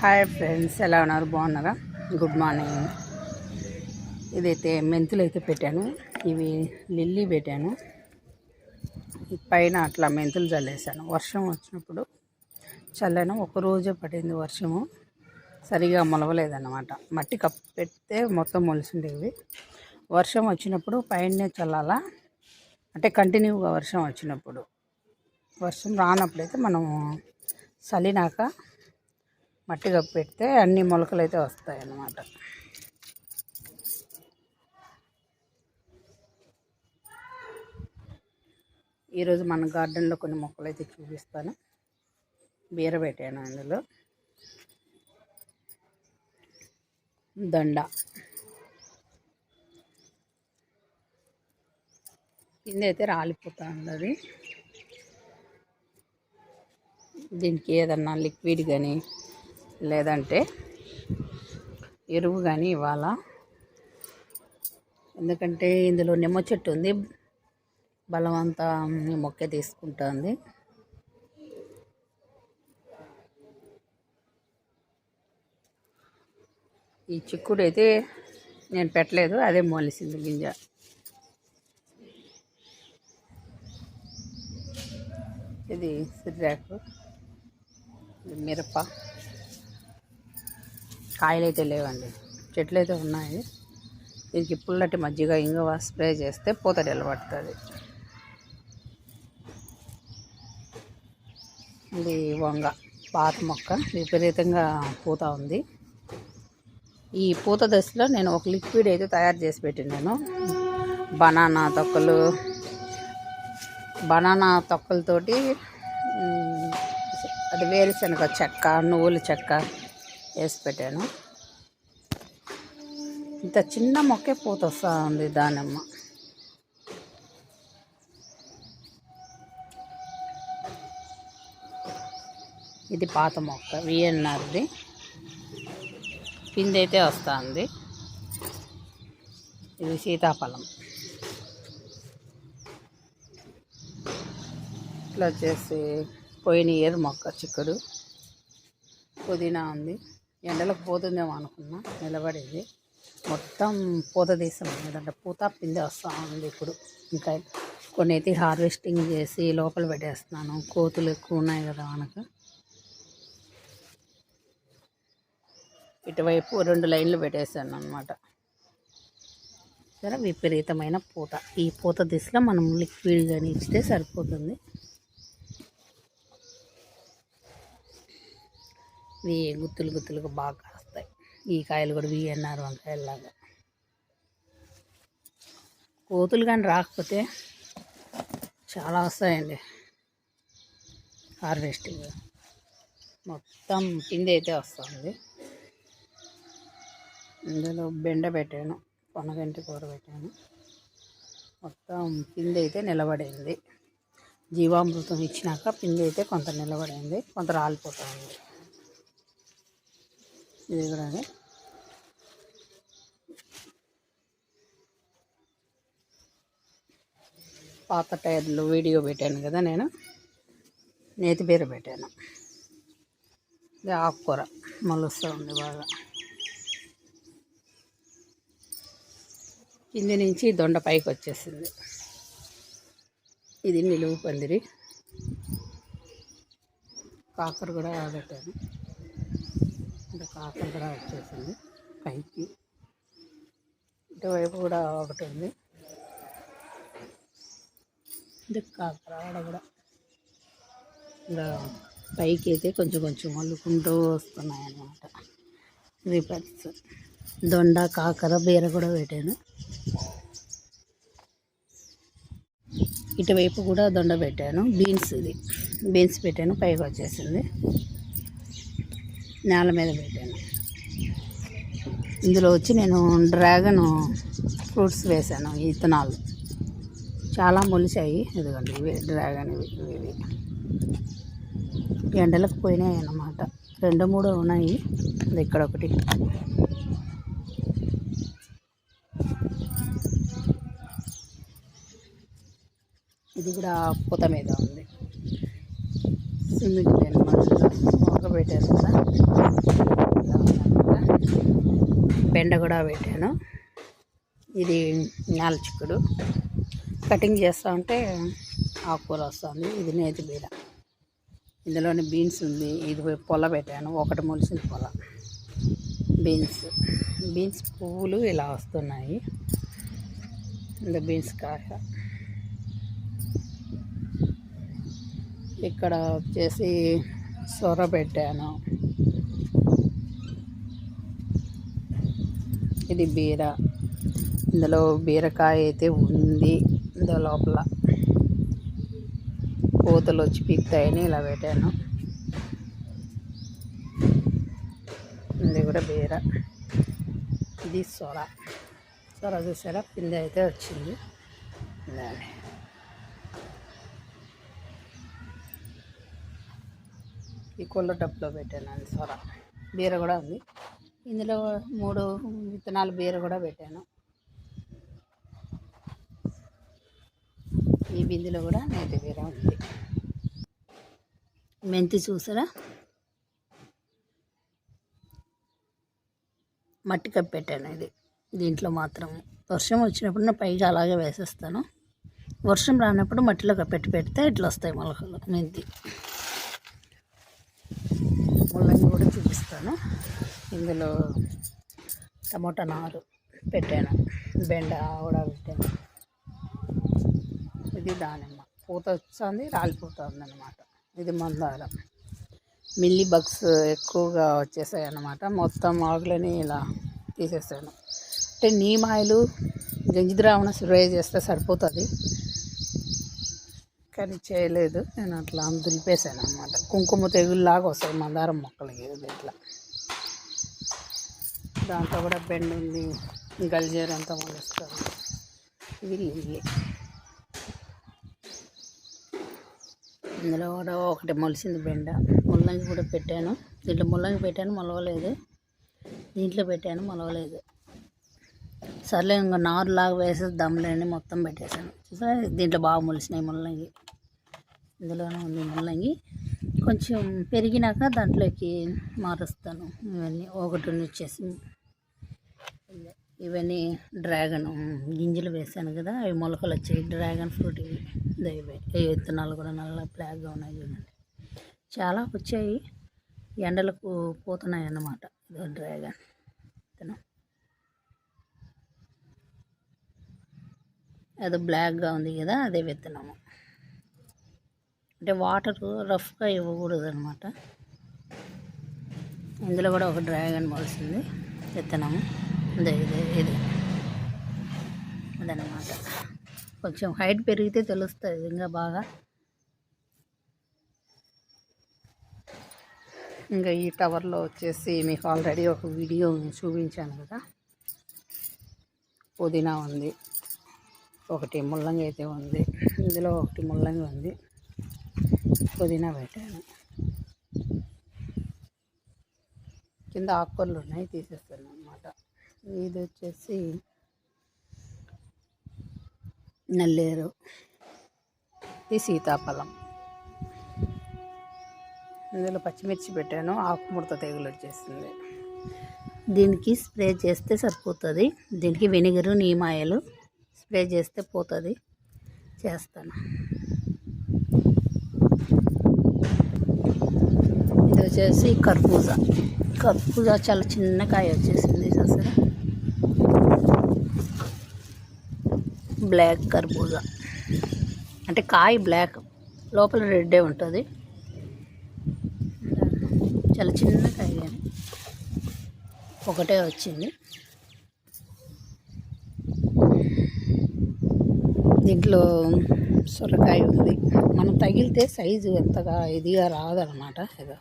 Hi friends ఎలా ఉన్నారు? బాగున్నారా? గుడ్ మార్నింగ్ ఇదైతే మెంతులు అయితే పెట్టాను. ఇవి లిల్లీ పెట్టాను. పైన అట్లా మెంతులు చల్లేసాను. వర్షం వచ్చినప్పుడు చల్లాను. ఒక రోజే పడింది వర్షము. సరిగా మొలవలేదన్నమాట. మట్టి కప్పు పెడితే మొత్తం మొలిసిండేవి. వర్షం వచ్చినప్పుడు పైనే చల్లాలా? అంటే కంటిన్యూగా వర్షం వచ్చినప్పుడు. వర్షం రానప్పుడైతే మనము చల్లినాక మట్టి కప్పు పెడితే అన్ని మొలకలు అయితే వస్తాయి అన్నమాట ఈరోజు మన గార్డెన్లో కొన్ని మొక్కలు అయితే చూపిస్తాను. బీర పెట్టాను అందులో. దండ. కింద అయితే రాలిపోతా అది. దీనికి ఏదన్నా లిక్విడ్ కానీ లేదంటే ఎరువు కానీ ఇవ్వాలా? ఎందుకంటే ఇందులో నిమ్మ చెట్టు ఉంది. బలం అంతా మొక్క తీసుకుంటుంది. ఈ చిక్కుడు అయితే నేను పెట్టలేదు అదే మొలిసింది గింజ. ఇది సిర్రాకు ఇది మిరప. కాయలు అయితే లేవండి. చెట్లు అయితే ఉన్నాయి. దీనికి పుల్లటి మజ్జిగ ఇంగువ స్ప్రే చేస్తే పూత నిలబడుతుంది ఇది వంగ పాత మొక్క. విపరీతంగా పూత ఉంది. ఈ పూత దశలో నేను ఒక లిక్విడ్ అయితే తయారు చేసి పెట్టినాను. బనానా తొక్కలు. బనానా తొక్కలతోటి అది వేరుశనగ చెక్క నువ్వుల చెక్క. వేసి పెట్టాను. ఇంత చిన్న మొక్కే పూత వస్తూ ఉంది దానిమ్మ. ఇది పాత మొక్క విఎన్ఆర్ది. పిండి అయితే వస్తుంది. ఇది సీతాఫలం. ఇట్లా వచ్చేసి పోయిన ఇయర్ మొక్క చిక్కుడు. పుదీనా ఉంది. ఎండలకు పోతుందేమో అనుకున్నా నిలబడేది. మొత్తం పూత తీసాం. లేదంటే పూత పిండి వస్తూ ఉంది ఇప్పుడు. ఇంకా కొన్ని అయితే హార్వెస్టింగ్ చేసి లోపల పెట్టేస్తున్నాను. కోతులు ఎక్కువ ఉన్నాయి కదా మనకు. ఇటువైపు రెండు లైన్లు పెట్టేశాను అనమాట సరే విపరీతమైన పూత. ఈ పూత దిశలో మనం లిక్విడ్ కానీ ఇస్తే సరిపోతుంది. ఇవి గుత్తులు గుత్తులుగా బాగా కాస్తాయి. ఈ కాయలు కూడా విఎన్ఆర్ వంకాయలాగా కోతులు కానీ రాకపోతే చాలా వస్తాయండి. హార్వెస్టింగ్. మొత్తం పిండి అయితే వస్తుంది. ఇందులో బెండ పెట్టాను. పొనగంటి కూర పెట్టాను. మొత్తం పిండి అయితే నిలబడింది. జీవామృతం ఇచ్చినాక పిండి అయితే కొంత నిలబడింది. కొంత రాలిపోతుంది. ఇది కూడా అదే. పాత టైర్లు వీడియో పెట్టాను కదా నేను. నేతి బీర పెట్టాను. ఇది ఆకుకూర మలుస్తూ ఉంది బాగా. కింది నుంచి దొండ పైకి వచ్చేసింది. ఇది నిలువు పందిరి. కాకర కూడా పెట్టాను. అంటే కాకలు కూడా వచ్చేసింది. పైకి ఇటువైపు కూడా ఒకటి ఉంది. ఇది కాకర ఆడ కూడా. ఇలా పైకి అయితే కొంచెం కొంచెం వల్లుకుంటూ వస్తున్నాయి అన్నమాట రిపర్స్ దొండ కాకర బీర కూడా పెట్టాను. ఇటువైపు కూడా దొండ పెట్టాను. బీన్స్ ఇది. బీన్స్ పెట్టాను. పైకి వచ్చేసింది. నేల మీద పెట్టాను. ఇందులో వచ్చి నేను డ్రాగన్ ఫ్రూట్స్ వేసాను ఇత్తనాలు చాలా మొలిచాయి ఇదిగోండి ఇవి డ్రాగన్ ఇవి ఇవి ఎండలకు పోయినాయి అన్నమాట. రెండు మూడు ఉన్నాయి అది ఇక్కడ ఒకటి. ఇది కూడా పూత మీద ఉంది. స్విమ్మింగ్ అనమాట బాగా పెట్టారు కదా బెండ కూడా పెట్టాను. ఇది నేల చిక్కుడు కటింగ్ చేస్తూ ఉంటే ఆకుకూర వస్తుంది. ఇది నేతి బీర ఇందులోని బీన్స్ ఉంది. ఇది పొల పెట్టాను. ఒకటి మొలిసిన పొల. బీన్స్. బీన్స్ పువ్వులు ఇలా వస్తున్నాయి. ఇంత బీన్స్ కాయ ఇక్కడ వచ్చేసి సొర పెట్టాను ఇది బీర. ఇందులో బీరకాయ అయితే ఉంది. ఇందులో లోపల పూతలు వచ్చి పీక్తాయని ఇలా పెట్టాను. ఇది కూడా బీర. ఇది సొర. సొర చూసారా? పిండి అయితే వచ్చింది. ఇదండి. ఈ కొల్ల డబ్బులో పెట్టానండి సొర. బీర కూడా ఉంది. ఇందులో మూడు విత్తనాలు బీర కూడా పెట్టాను. ఈ బిందులో కూడా నేతి బీర ఉంది. మెంతి చూసారా? మట్టి కప్పి పెట్టాను ఇది. దీంట్లో మాత్రం వర్షం వచ్చినప్పుడు నేను పైగా అలాగే వేసేస్తాను. వర్షం రానప్పుడు మట్టిలో కప్పెట్టి పెడితే ఇట్లా వస్తాయి మొలకలు మెంతి. ముల్లంగి కూడా చూపిస్తాను. ఇందులో టమోటా నారు పెట్టాను. బెండ కూడా పెట్టాను. ఇది దానిమ్మ. పూత వచ్చింది రాలిపోతుంది అనమాట ఇది మందారం. మిల్లీ బగ్స్ ఎక్కువగా వచ్చేసాయి అన్నమాట. మొత్తం ఆకులని ఇలా తీసేసాను. అంటే నీమ్ ఆయిల్ గంజి స్ప్రే చేస్తే సరిపోతుంది. కానీ చేయలేదు. నేను అట్లా దులిపేశాను అనమాట కుంకుమ తెగుల్లాగా వస్తాయి మందారం మొక్కలకి ఇది ఇట్లా. దాంట్లో కూడా బెండ్ ఉంది గల్జేరు అంతా మొలుస్తుంది ఇది లిల్లీ ఇందులో కూడా ఒకటి మొలిసింది బెండ. ముల్లంగి కూడా పెట్టాను. దీంట్లో ముల్లంగి పెట్టాను మొలవలేదు. దీంట్లో పెట్టాను మొలవలేదు. సర్లే ఇంకా నారు లాగా వేసేద్దాంలేని మొత్తం పెట్టేశాను. చూసా దీంట్లో బాగా మొలిసినాయి ముల్లంగి. ఇందులోనే ఉంది ముల్లంగి. కొంచెం పెరిగినాక దాంట్లోకి మారుస్తాను. ఇవన్నీ ఒకటి వచ్చేసి ఇవన్నీ డ్రాగన్ గింజలు వేసాను కదా అవి మొలకలు వచ్చాయి. డ్రాగన్ ఫ్రూట్ ఇవి. విత్తనాలు కూడా నల్ల బ్లాక్గా ఉన్నాయి చూడండి. చాలా వచ్చాయి. ఎండలకు పోతున్నాయి అన్నమాట ఇదో డ్రాగన్ విత్తనం. అది బ్లాక్గా ఉంది కదా అదే విత్తనము. అంటే వాటర్ రఫ్గా ఇవ్వకూడదు అనమాట ఇందులో కూడా ఒక డ్రాగన్ మొలిసింది. విత్తనము ఇదే ఇదే ఇది. అదనమాట కొంచెం హైట్ పెరిగితే తెలుస్తుంది ఇంకా బాగా. ఇంకా ఈ టవర్లో వచ్చేసి మీకు ఆల్రెడీ ఒక వీడియో చూపించాను కదా. పుదీనా ఉంది. ఒకటి ముల్లంగి అయితే ఉంది. ఇందులో ఒకటి ముల్లంగి ఉంది. పుదీనా పెట్టాను. కింద ఆకుకూరలు ఉన్నాయి తీసేస్తాను అనమాట ఇది వచ్చేసి నల్లేరు. ఇది సీతాఫలం. ఇందులో పచ్చిమిర్చి పెట్టాను ఆకుముడత తెగులు వచ్చేసింది. దీనికి స్ప్రే చేస్తే సరిపోతుంది. దీనికి వెనిగరు నీమాయలు స్ప్రే చేస్తే పోతుంది. చేస్తాను ఇది వచ్చేసి కర్బూజా కర్బూజా చాలా చిన్న కాయ వచ్చేసింది చూసారా? బ్లాక్ కర్బూజా అంటే కాయ బ్లాక్ లోపల రెడ్డే ఉంటుంది. చాలా చిన్న కాయ కానీ ఒకటే వచ్చింది. దీంట్లో సొరకాయ ఉంది. మనం తగిలితే సైజు ఎంతగా ఇదిగా రాదనమాట. ఏదో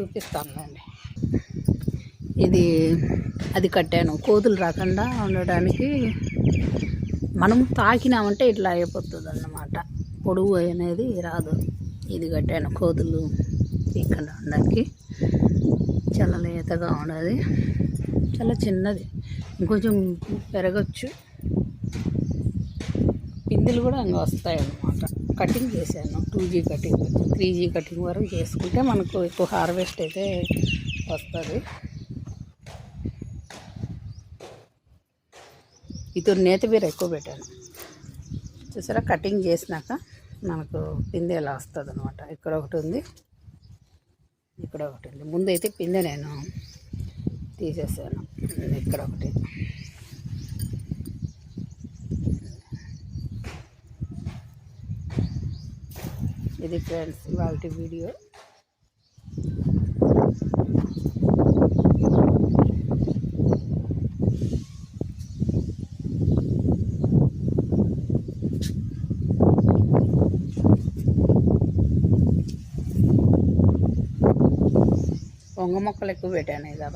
చూపిస్తానండి ఇది అది కట్టాను. కోతులు రాకుండా ఉండడానికి మనం తాకినామంటే ఇట్లా అయిపోతుంది అన్నమాట పొడుగు అనేది రాదు. ఇది కట్టాను కోతులు ఇక్కడ ఉండడానికి. చాలా లేతగా ఉండదు. చాలా చిన్నది. ఇంకొంచెం పెరగచ్చు. పిందులు కూడా ఇంకా వస్తాయి అన్నమాట కటింగ్ చేశాను. Two G cutting three G cutting వరకు చేసుకుంటే మనకు ఎక్కువ హార్వెస్ట్ అయితే వస్తుంది. ఇది నేత బీర ఎక్కువ పెట్టాను. చూసారా? కటింగ్ చేసినాక మనకు పిందె వస్తుంది అనమాట ఇక్కడ ఒకటి ఉంది ఇక్కడ ఒకటి ఉంది. ముందైతే పిందె నేను తీసేసాను. ఇక్కడ ఒకటి. ఇది ఫ్రెండ్స్ ఇవాళ వీడియో. వంగ మొక్కలు ఎక్కువ పెట్టాను ఇదా